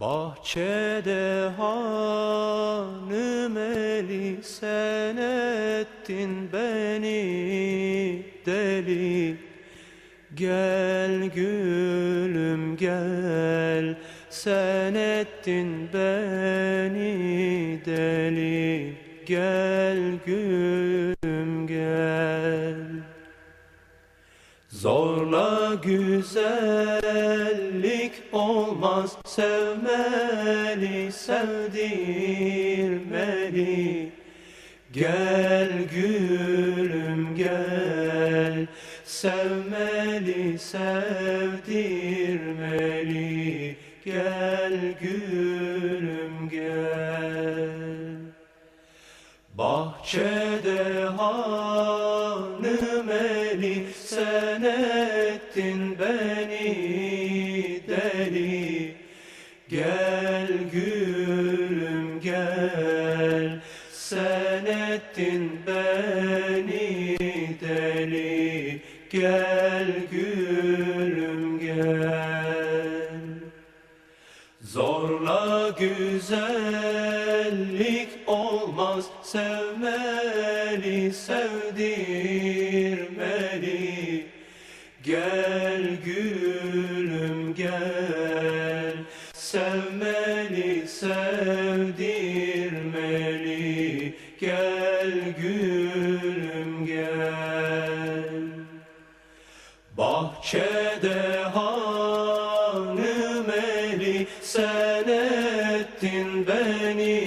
Bahçede hanım eli sen ettin beni deli. Gel gülüm gel sen ettin beni deli. Gel gülüm gel Zorla güzellik olmaz sevmeli sevdirmeli Gel gülüm gel sevmeli sevdirmeli Gel gülüm gel. Bahçede hanım eli ettin beni deli. Gel gülüm gel. Sen ettin beni deli. Gel gülüm gel. Zorla güzellik olmaz. Sevmeli sevdirmeli Gel gülüm gel. Sevmeli sevdirmeli Gel gülüm gel. Bahçede hanım eli sen ettin beni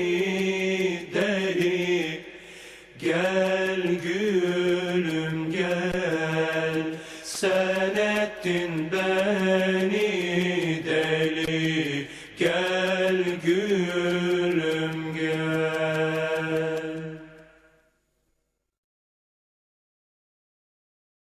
deli. Gel gülüm gel ettin beni deli. Gel gülüm